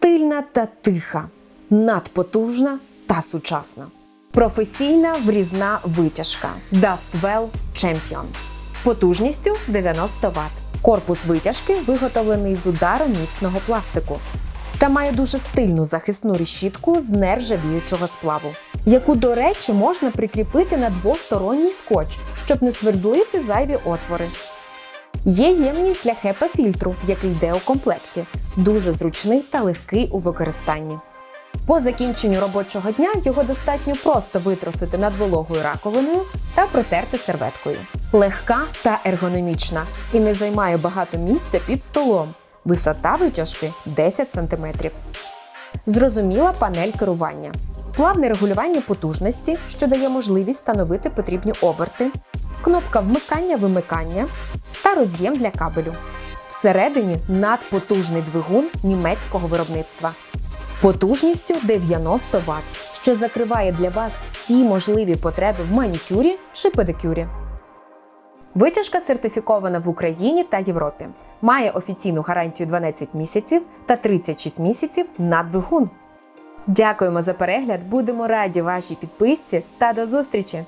Стильна та тиха, надпотужна та сучасна. Професійна врізна витяжка Dustwell Champion. Потужністю 90 Вт. Корпус витяжки виготовлений з ударом міцного пластику та має дуже стильну захисну решітку з нержавіючого сплаву, яку, до речі, можна прикріпити на двосторонній скотч, щоб не свердлити зайві отвори. Є ємність для хепа-фільтру, який йде у комплекті, дуже зручний та легкий у використанні. По закінченню робочого дня його достатньо просто витрусити над вологою раковиною та протерти серветкою. Легка та ергономічна і не займає багато місця під столом. Висота витяжки 10 см. Зрозуміла панель керування. Плавне регулювання потужності, що дає можливість встановити потрібні оберти, кнопка вмикання-вимикання роз'єм для кабелю. Всередині надпотужний двигун німецького виробництва потужністю 90 Вт, що закриває для вас всі можливі потреби в манікюрі чи педикюрі. Витяжка сертифікована в Україні та Європі. Має офіційну гарантію 12 місяців та 36 місяців на двигун. Дякуємо за перегляд. Будемо раді вашій підписці та до зустрічі!